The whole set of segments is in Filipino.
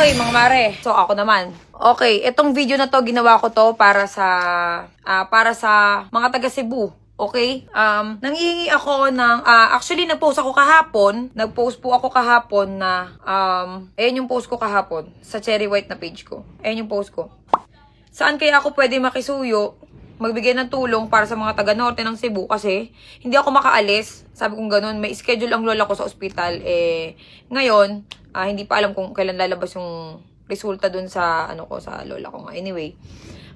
Okay, mga mare. So, ako naman. Okay, itong video na to, ginawa ko to para sa, ah, para sa mga taga Cebu. Okay? Um, nangihingi ako ng, ah, actually, nag-post ako kahapon. Nag-post po ako kahapon na, um, ayan yung post ko kahapon sa Cherry White na page ko. Ayan yung post ko. Saan kaya ako pwede makisuyo, magbigay ng tulong para sa mga taga-norte ng Cebu kasi hindi ako makaalis. Sabi kong ganun, may schedule ang lola ko sa ospital. Eh, ngayon, ah, hindi pa alam kung kailan lalabas yung resulta dun sa, ano ko, sa lola ko nga. Anyway,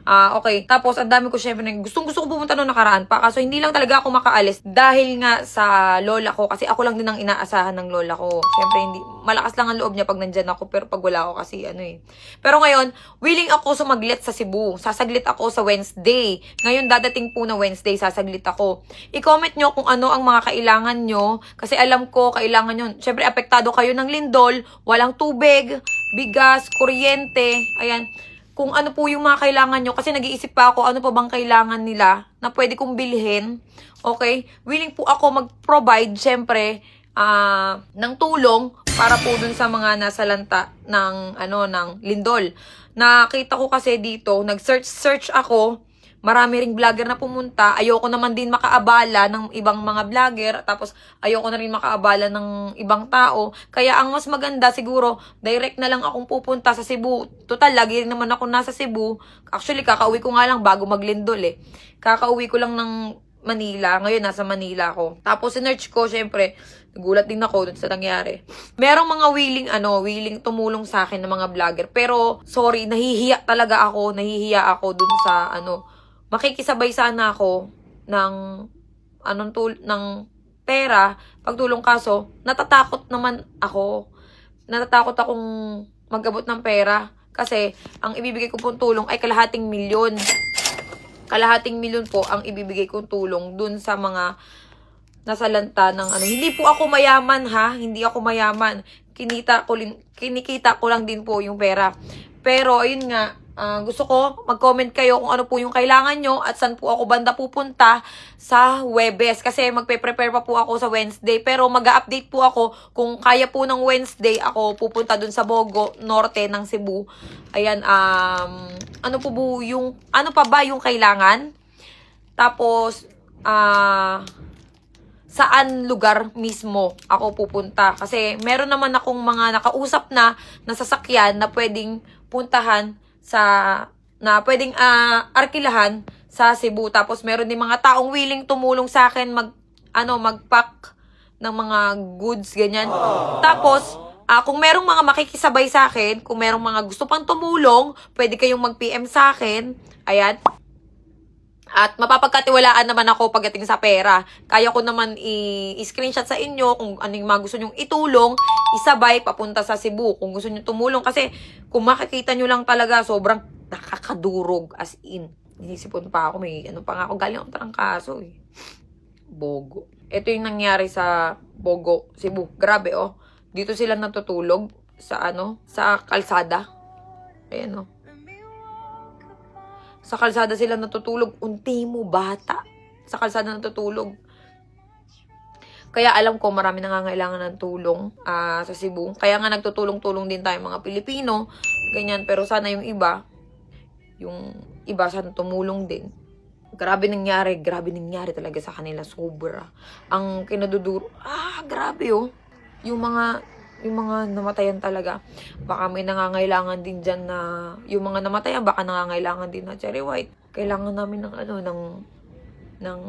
Ah, okay. Tapos, ang dami ko syempre, gustong gusto ko pumunta noong nakaraan pa. Kaso, hindi lang talaga ako makaalis dahil nga sa lola ko. Kasi ako lang din ang inaasahan ng lola ko. Syempre, hindi, malakas lang ang loob niya pag nandyan ako. Pero pag wala ako kasi, ano eh. Pero ngayon, willing ako sumaglit sa Cebu. Sasaglit ako sa Wednesday. Ngayon, dadating po na Wednesday, sasaglit ako. I-comment nyo kung ano ang mga kailangan nyo. Kasi alam ko, kailangan nyo. Syempre, apektado kayo ng lindol. Walang tubig, bigas, kuryente. Ayan kung ano po yung mga kailangan nyo. Kasi nag-iisip pa ako, ano pa bang kailangan nila na pwede kong bilhin. Okay? Willing po ako mag-provide, syempre, ah, ng tulong para po dun sa mga nasa lanta ng, ano, ng lindol. Nakita ko kasi dito, nag-search-search ako, marami ring vlogger na pumunta. Ayoko naman din makaabala ng ibang mga vlogger. Tapos, ayoko na rin makaabala ng ibang tao. Kaya, ang mas maganda siguro, direct na lang akong pupunta sa Cebu. Total, lagi rin naman ako nasa Cebu. Actually, kakauwi ko nga lang bago maglindol eh. Kakauwi ko lang ng Manila. Ngayon, nasa Manila ako. Tapos, sinerch ko, syempre, nagulat din ako dun sa nangyari. Merong mga willing, ano, willing tumulong sa akin ng mga vlogger. Pero, sorry, nahihiya talaga ako. Nahihiya ako dun sa, ano, makikisabay sana ako ng anong tul ng pera. Pagtulong kaso natatakot naman ako. Natatakot akong magabot ng pera. Kasi ang ibibigay ko pong tulong ay kalahating milyon. Kalahating milyon po ang ibibigay kong tulong dun sa mga nasa lanta ng ano. Hindi po ako mayaman ha? Hindi ako mayaman. Kinita ko kinikita ko lang din po yung pera. Pero ayun nga Ah, gusto ko mag-comment kayo kung ano po yung kailangan nyo at saan po ako banda pupunta sa Webes. Kasi magpe-prepare pa po ako sa Wednesday. Pero mag update po ako kung kaya po ng Wednesday ako pupunta dun sa Bogo, norte ng Cebu. Ayan, um, ano po po yung, ano pa ba yung kailangan? Tapos, ah, saan lugar mismo ako pupunta. Kasi meron naman akong mga nakausap na nasasakyan na pwedeng puntahan sa na pwedeng ah, arkilahan sa Cebu. Tapos meron din mga taong willing tumulong sa akin mag ano magpack ng mga goods ganyan. Tapos ah, kung merong mga makikisabay sa akin, kung merong mga gusto pang tumulong, pwede kayong mag-PM sa akin. Ayan. At mapapagkatiwalaan naman ako pagdating sa pera. Kaya ko naman i-screenshot sa inyo kung ano yung mga gusto nyong itulong, isabay papunta sa Cebu. Kung gusto nyo tumulong. Kasi kung makikita nyo lang talaga, sobrang nakakadurog as in. Inisipon pa ako, may ano pa nga ako, galing ako tarangkaso eh. Bogo. Ito yung nangyari sa Bogo, Cebu. Grabe oh. Dito sila natutulog sa ano, sa kalsada. Ayan oh. Sa kalsada sila natutulog. Unti mo, bata. Sa kalsada natutulog. Kaya alam ko marami nangangailangan ng tulong ah, sa Cebu. Kaya nga nagtutulong-tulong din tayo mga Pilipino. Ganyan. Pero sana yung iba, yung iba sana tumulong din. Grabe nangyari. Grabe nangyari talaga sa kanila. Sobra. Ang kinaduduro. Ah, grabe oh. Yung mga yung mga namatayan talaga. Baka may nangangailangan din dyan na, yung mga namatayan, baka nangangailangan din na cherry white. Kailangan namin ng ano, ng, ng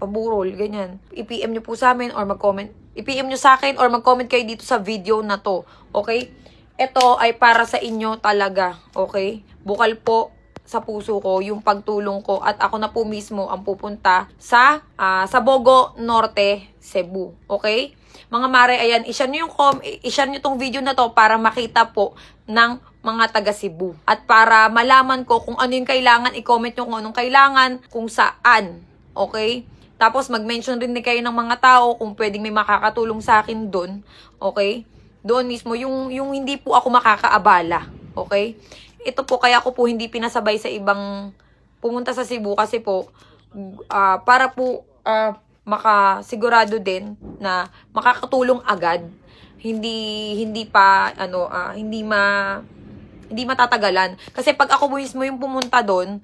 paburol, ganyan. I-PM nyo po sa amin or mag-comment. I-PM nyo sa akin or mag-comment kayo dito sa video na to. Okay? Ito ay para sa inyo talaga. Okay? Bukal po sa puso ko yung pagtulong ko at ako na po mismo ang pupunta sa ah, sa Bogo Norte, Cebu. Okay? Mga mare, ayan, i-share nyo yung com, i-share nyo tong video na to para makita po ng mga taga Cebu. At para malaman ko kung ano yung kailangan, i-comment nyo kung anong kailangan, kung saan. Okay? Tapos mag-mention rin din kayo ng mga tao kung pwedeng may makakatulong sa akin doon. Okay? Doon mismo, yung, yung hindi po ako makakaabala. Okay? Ito po, kaya ko po hindi pinasabay sa ibang pumunta sa Cebu kasi po, ah, para po ah, makasigurado din na makakatulong agad. Hindi hindi pa ano ah, hindi ma hindi matatagalan. Kasi pag ako mismo yung pumunta doon,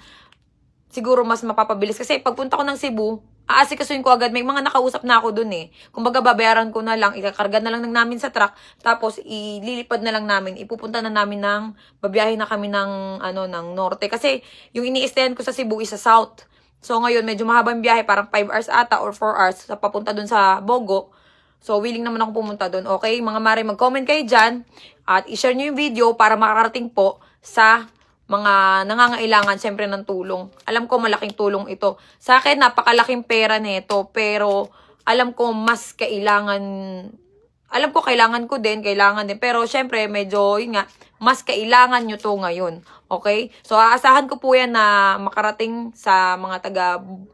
siguro mas mapapabilis. Kasi pagpunta ko ng Cebu, aasikasuin ko agad. May mga nakausap na ako dun eh. Kumbaga, babayaran ko na lang, ikakarga na lang ng namin sa truck, tapos ililipad na lang namin, ipupunta na namin ng, babiyahe na kami ng, ano, ng norte. Kasi, yung ini ko sa Cebu is sa south. So, ngayon, medyo mahabang biyahe, parang 5 hours ata or 4 hours sa papunta dun sa Bogo. So, willing naman ako pumunta doon. Okay, mga mare, mag-comment kayo dyan at i-share nyo yung video para makarating po sa mga nangangailangan syempre ng tulong. Alam ko malaking tulong ito. Sa akin, napakalaking pera nito, pero alam ko mas kailangan, alam ko kailangan ko din, kailangan din. Pero syempre, medyo, yun nga, mas kailangan nyo to ngayon. Okay? So, aasahan ko po yan na makarating sa mga taga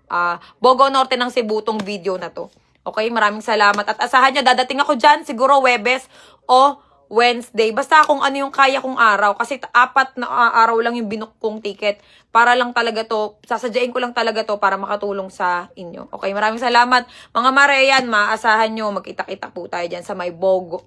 ah, Bogo Norte ng Cebu tong video na to. Okay? Maraming salamat. At asahan nyo, dadating ako dyan, siguro Webes o Wednesday. Basta kung ano yung kaya kong araw. Kasi apat na ah, araw lang yung binook kong ticket. Para lang talaga to, sasadyain ko lang talaga to para makatulong sa inyo. Okay, maraming salamat. Mga Mare, yan, maasahan nyo, magkita-kita po tayo dyan sa may Bogo.